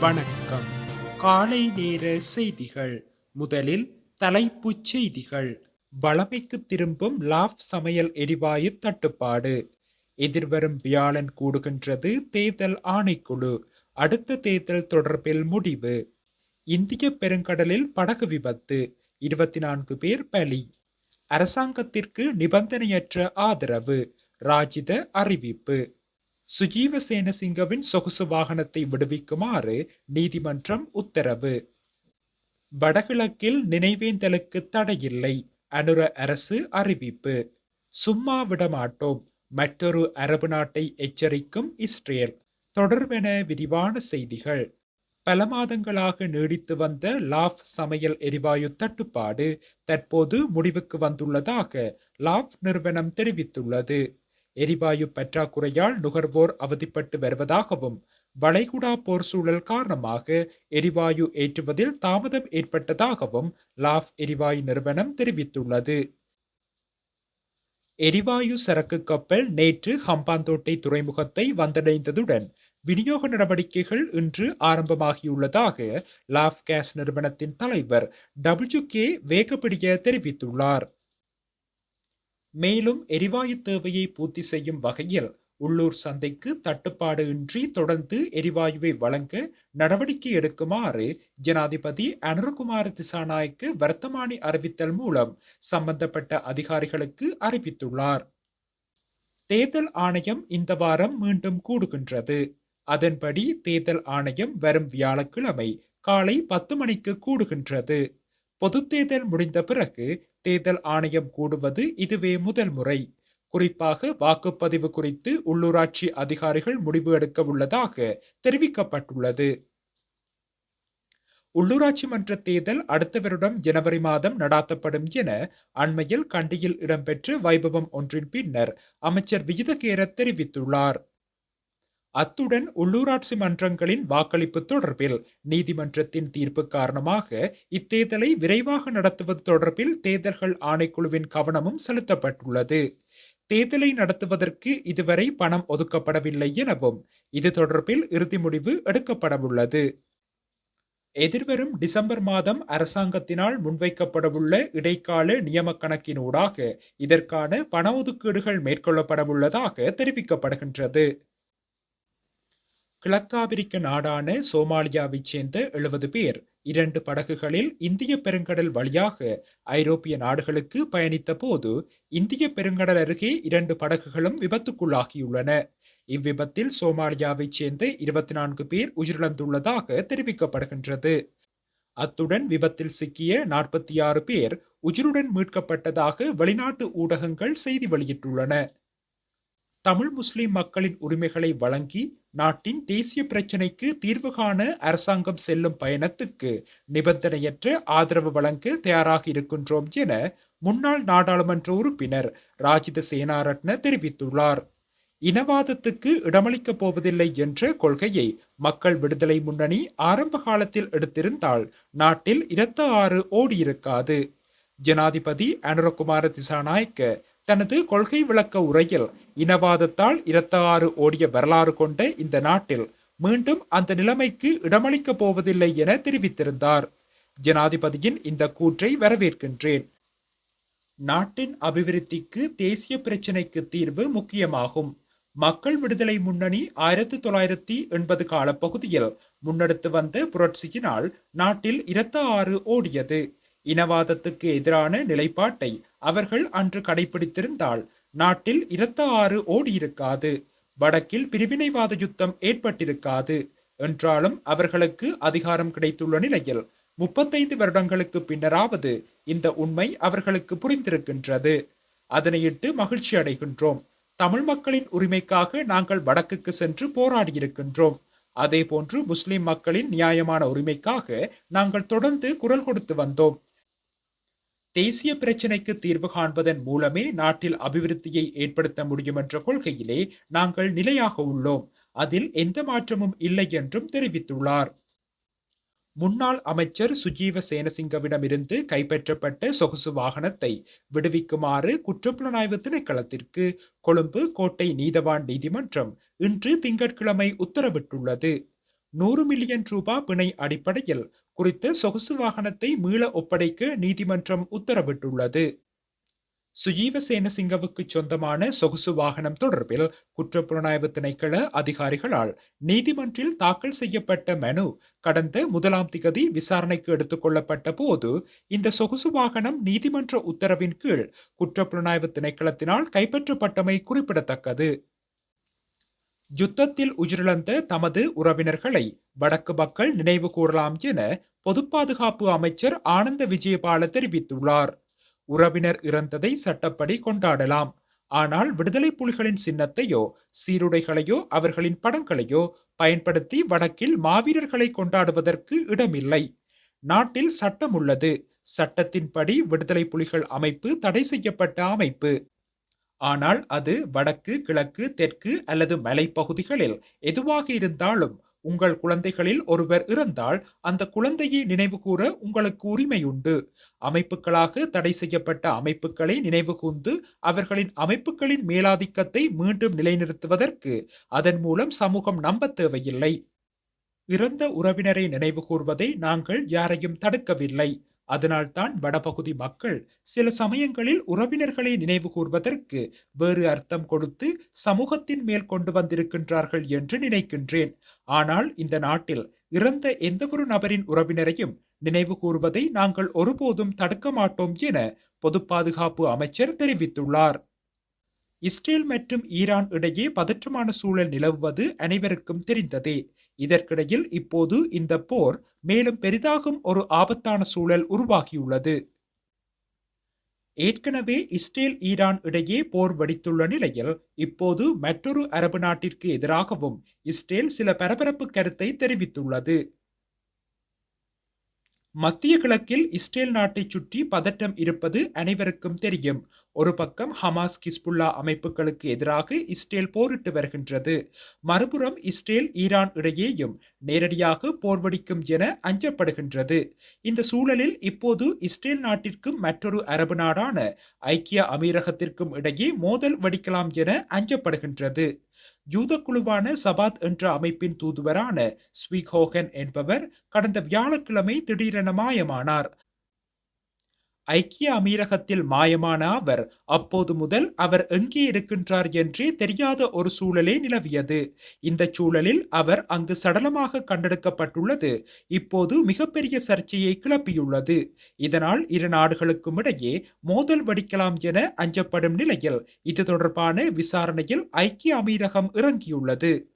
வணக்கம். காலை நேர செய்திகள். முதலில் தலைப்புச் செய்திகள். வளமைக்கு திரும்பும் லாப் சமையல் எரிவாயு தட்டுப்பாடு. எதிர்வரும் வியாழன் கூடுகின்றது தேர்தல் ஆணைக்குழு. அடுத்த தேர்தல் தொடர்பில் முடிவு. இந்திய பெருங்கடலில் படகு விபத்து. இருபத்தி நான்கு பேர் பலி. அரசாங்கத்திற்கு நிபந்தனையற்ற ஆதரவு. ராஜித அறிவிப்பு. சுஜீவ சேனசிங்கவின் சொகுசு வாகனத்தை விடுவிக்குமாறு நீதிமன்றம் உத்தரவு. வடகிழக்கில் நினைவேந்தலுக்கு தடையில்லை அனுர அரசு அறிவிப்பு. சும்மா விடமாட்டோம் மற்றொரு அரபு நாட்டை எச்சரிக்கும் இஸ்ரேல். தொடர்பென விரிவான செய்திகள். பல மாதங்களாக நீடித்து வந்த லாஃப் சமையல் எரிவாயு தட்டுப்பாடு தற்போது முடிவுக்கு வந்துள்ளதாக லாஃப் நிறுவனம் தெரிவித்துள்ளது. எரிவாயு பற்றாக்குறையால் நுகர்வோர் அவதிப்பட்டு வருவதாகவும் வளைகுடா போர் சூழல் காரணமாக எரிவாயு ஏற்றுவதில் தாமதம் ஏற்பட்டதாகவும் லாஃப் எரிவாயு நிறுவனம் தெரிவித்துள்ளது. எரிவாயு சரக்கு கப்பல் நேற்று ஹம்பாந்தோட்டை துறைமுகத்தை வந்தடைந்ததுடன் விநியோக நடவடிக்கைகள் இன்று ஆரம்பமாகியுள்ளதாக லாஃப் கேஸ் நிறுவனத்தின் தலைவர் டபிள்யூ கே வேகப்படிய தெரிவித்துள்ளார். மேலும் எரிவாயு தேவையை பூர்த்தி செய்யும் வகையில் உள்ளூர் சந்தைக்கு தட்டுப்பாடு இன்றி தொடர்ந்து எரிவாயுவை வழங்க நடவடிக்கை எடுக்குமாறு ஜனாதிபதி அனுரகுமார திசாநாயக்கு வர்த்தமானி அறிவித்தல் மூலம் சம்பந்தப்பட்ட அதிகாரிகளுக்கு அறிவித்துள்ளார். தேர்தல் ஆணையம் இந்த வாரம் மீண்டும் கூடுகின்றது. அதன்படி தேர்தல் ஆணையம் வரும் வியாழக்கிழமை காலை பத்து மணிக்கு கூடுகின்றது. பொது தேர்தல் முடிந்த பிறகு தேர்தல் ஆணையம் கூடுவது இதுவே முதல் முறை. குறிப்பாக வாக்குப்பதிவு குறித்து உள்ளூராட்சி அதிகாரிகள் முடிவு எடுக்க உள்ளதாக தெரிவிக்கப்பட்டுள்ளது. உள்ளூராட்சி மன்ற தேர்தல் அடுத்த வருடம் ஜனவரி மாதம் நடாத்தப்படும் என அண்மையில் கண்டியில் இடம்பெற்ற வைபவம் ஒன்றின் பின்னர் அமைச்சர் விஜிதகேர தெரிவித்துள்ளார். அத்துடன் உள்ளூராட்சி மன்றங்களின் வாக்களிப்பு தொடர்பில் நீதிமன்றத்தின் தீர்ப்பு காரணமாக இத்தேர்தலை விரைவாக நடத்துவது தொடர்பில் தேர்தல்கள் ஆணைக்குழுவின் கவனமும் செலுத்தப்பட்டுள்ளது. தேர்தலை நடத்துவதற்கு இதுவரை பணம் ஒதுக்கப்படவில்லை எனவும் இது தொடர்பில் இறுதி முடிவு எடுக்கப்படவுள்ளது. எதிர்வரும் டிசம்பர் மாதம் அரசாங்கத்தினால் முன்வைக்கப்படவுள்ள இடைக்கால நியம கணக்கினூடாக இதற்கான பண ஒதுக்கீடுகள் மேற்கொள்ளப்படவுள்ளதாக தெரிவிக்கப்படுகின்றது. கிழக்காபிரிக்க நாடான சோமாலியாவைச் சேர்ந்த எழுபது பேர். இரண்டு படகுகளில் இந்திய பெருங்கடல் வழியாக ஐரோப்பிய நாடுகளுக்கு பயணித்த போது இந்திய பெருங்கடல் அருகே இரண்டு படகுகளும் விபத்துக்குள்ளாகியுள்ளன. இவ்விபத்தில் சோமாலியாவைச் சேர்ந்த இருபத்தி நான்கு பேர் உயிரிழந்துள்ளதாக தெரிவிக்கப்படுகின்றது. அத்துடன் விபத்தில் சிக்கிய நாற்பத்தி ஆறு பேர் உயிருடன் மீட்கப்பட்டதாக வெளிநாட்டு ஊடகங்கள் செய்தி வெளியிட்டுள்ளன. தமிழ் முஸ்லிம் மக்களின் உரிமைகளை வழங்கி நாட்டின் தேசிய பிரச்சினைக்கு தீர்வு காண அரசாங்கம் செல்லும் பயணத்துக்கு நிபந்தனையற்ற ஆதரவு வழங்க தயாராக இருக்கின்றோம் என முன்னாள் நாடாளுமன்ற உறுப்பினர் ராஜித சேனாரட்ன தெரிவித்துள்ளார். இனவாதத்துக்கு இடமளிக்கப் போவதில்லை என்ற கொள்கையை மக்கள் விடுதலை முன்னணி ஆரம்ப காலத்தில் எடுத்திருந்தால் நாட்டில் இரத்த ஆறு ஓடியிருக்காது. ஜனாதிபதி அனுரகுமார திசாநாயக்க தனது கொள்கை விளக்க உரையில் இனவாதத்தால் இரத்த ஆறு ஓடிய வரலாறு கொண்ட இந்த நாட்டில் மீண்டும் அந்த நிலைமைக்கு இடமளிக்கப் போவதில்லை என தெரிவித்திருந்தார். ஜனாதிபதியின் இந்த கூற்றை வரவேற்கின்றேன். நாட்டின் அபிவிருத்திக்கு தேசிய பிரச்சினைக்கு தீர்வு முக்கியமாகும். மக்கள் விடுதலை முன்னணி ஆயிரத்தி தொள்ளாயிரத்தி எண்பது கால பகுதியில் முன்னெடுத்து வந்த புரட்சியினால் நாட்டில் இரத்த ஆறு ஓடியது. இனவாதத்துக்கு எதிரான நிலைப்பாட்டை அவர்கள் அன்று கடைபிடித்திருந்தால் நாட்டில் இரத்த ஆறு ஓடியிருக்காது. வடக்கில் பிரிவினைவாத யுத்தம் ஏற்பட்டிருக்காது என்றாலும் அவர்களுக்கு அதிகாரம் கிடைத்துள்ள நிலையில் முப்பத்தைந்து வருடங்களுக்கு பின்னராவது இந்த உண்மை அவர்களுக்கு புரிந்திருக்கின்றது. அதனையிட்டு மகிழ்ச்சி அடைகின்றோம். தமிழ் மக்களின் உரிமைக்காக நாங்கள் வடக்குக்கு சென்று போராடியிருக்கின்றோம். அதே போன்று முஸ்லிம் மக்களின் நியாயமான உரிமைக்காக நாங்கள் தொடர்ந்து குரல் கொடுத்து வந்தோம். தேசிய பிரச்சினைக்கு தீர்வு காண்பதன் மூலமே நாட்டில் அபிவிருத்தியை ஏற்படுத்த முடியும் என்ற கொள்கையிலே நாங்கள் நிலையாக உள்ளோம். அதில் எந்த மாற்றமும் இல்லை என்றும் தெரிவித்துள்ளார். முன்னாள் அமைச்சர் சுஜீவ சேனசிங்கவிடமிருந்து கைப்பற்றப்பட்ட சொகுசு வாகனத்தை விடுவிக்குமாறு குற்றப்புலனாய்வு திணைக்களத்திற்கு கொழும்பு கோட்டை நீதவான் நீதிமன்றம் இன்று திங்கட்கிழமை உத்தரவிட்டுள்ளது. நூறு மில்லியன் ரூபாய் பிணை அடிப்படையில் குறித்த சொகுசு வாகனத்தை மீள ஒப்படைக்க நீதிமன்றம் உத்தரவிட்டுள்ளது. சுஜீவ சேனசிங்கவுக்கு சொந்தமான சொகுசு வாகனம் தொடர்பில் குற்றப்புலனாய்வு திணைக்கள அதிகாரிகளால் நீதிமன்றில் தாக்கல் செய்யப்பட்ட மனு கடந்த முதலாம் திகதி விசாரணைக்கு எடுத்துக்கொள்ளப்பட்ட போது இந்த சொகுசு வாகனம் நீதிமன்ற உத்தரவின் கீழ் குற்றப்புலனாய்வு திணைக்களத்தினால் கைப்பற்றப்பட்டமை குறிப்பிடத்தக்கது. யுத்தத்தில் உயிரிழந்த தமது உறவினர்களை வடக்கு மக்கள் நினைவு கூறலாம் என பொது பாதுகாப்பு அமைச்சர் ஆனந்த விஜயபால தெரிவித்துள்ளார். உறவினர் இறந்ததை சட்டப்படி கொண்டாடலாம். ஆனால் விடுதலை புலிகளின் சின்னத்தையோ சீருடைகளையோ அவர்களின் படங்களையோ பயன்படுத்தி வடக்கில் மாவீரர்களை கொண்டாடுவதற்கு இடமில்லை. நாட்டில் சட்டம் உள்ளது. சட்டத்தின்படி விடுதலை புலிகள் அமைப்பு தடை செய்யப்பட்ட அமைப்பு. ஆனால் அது வடக்கு கிழக்கு தெற்கு அல்லது மலைப்பகுதிகளில் எதுவாக இருந்தாலும் உங்கள் குழந்தைகளில் ஒருவர் இறந்தால் அந்த குழந்தையை நினைவுகூற உங்களுக்கு உரிமை உண்டு அமைப்புகளாக தடை செய்யப்பட்ட அமைப்புகளை நினைவுகூர்ந்து அவர்களின் அமைப்புகளின் மேலாதிக்கத்தை மீண்டும் நிலைநிறுத்துவதற்கு அதன் மூலம் சமூகம் நம்ப தேவையில்லை. இறந்த உறவினரை நினைவு கூர்வதை நாங்கள் யாரையும் தடுக்கவில்லை. அதனால்தான் வடபகுதி மக்கள் சில சமயங்களில் உறவினர்களை நினைவு கூர்வதற்கு வேறு அர்த்தம் கொடுத்து சமூகத்தின் மேல் கொண்டு வந்திருக்கின்றார்கள் என்று நினைக்கின்றேன். ஆனால் இந்த நாட்டில் இறந்த எந்தவொரு நபரின் உறவினரையும் நினைவு கூர்வதை நாங்கள் ஒருபோதும் தடுக்க மாட்டோம் என பொது பாதுகாப்பு அமைச்சர் தெரிவித்துள்ளார். இஸ்ரேல் மற்றும் ஈரான் இடையே பதற்றமான சூழல் நிலவுவது அனைவருக்கும் தெரிந்ததே. இதற்கிடையில் இப்போது இந்த போர் மேலும் பெரிதாகும் ஒரு ஆபத்தான சூழல் உருவாகியுள்ளது. ஏற்கனவே இஸ்ரேல் ஈரான் இடையே போர் வெடித்துள்ள நிலையில் இப்போது மற்றொரு அரபு நாட்டிற்கு எதிராகவும் இஸ்ரேல் சில பரபரப்பு கருத்தை தெரிவித்துள்ளது. மத்திய கிழக்கில் இஸ்ரேல் நாட்டை சுற்றி பதட்டம் இருப்பது அனைவருக்கும் தெரியும். ஒரு பக்கம் ஹமாஸ் கிஸ்புல்லா அமைப்புகளுக்கு எதிராக இஸ்ரேல் போரிட்டு வருகின்றது. மறுபுறம் இஸ்ரேல் ஈரான் இடையேயும் நேரடியாக போர் வெடிக்கும் என அஞ்சப்படுகின்றது. இந்த சூழலில் இப்போது இஸ்ரேல் நாட்டிற்கும் மற்றொரு அரபு நாடான ஐக்கிய அமீரகத்திற்கும் இடையே மோதல் வெடிக்கலாம் என அஞ்சப்படுகின்றது. யூத குழுவான சபாத் என்ற அமைப்பின் தூதுவரான ஸ்வீக்ஹோகன் என்பவர் கடந்த வியாழக்கிழமை திடீரென மாயமானார். ஐக்கிய அமீரகத்தில் மாயமான அவர் அப்போது முதல் அவர் எங்கே இருக்கின்றார் என்றே தெரியாத ஒரு சூழலே நிலவியது. இந்த சூழலில் அவர் அங்கு சடலமாக கண்டெடுக்கப்பட்டுள்ளது. இப்போது மிகப்பெரிய சர்ச்சையை கிளப்பியுள்ளது. இதனால் இரு நாடுகளுக்கும் இடையே மோதல் வடிக்கலாம் என அஞ்சப்படும் நிலையில் இது தொடர்பான விசாரணையில் ஐக்கிய அமீரகம் இறங்கியுள்ளது.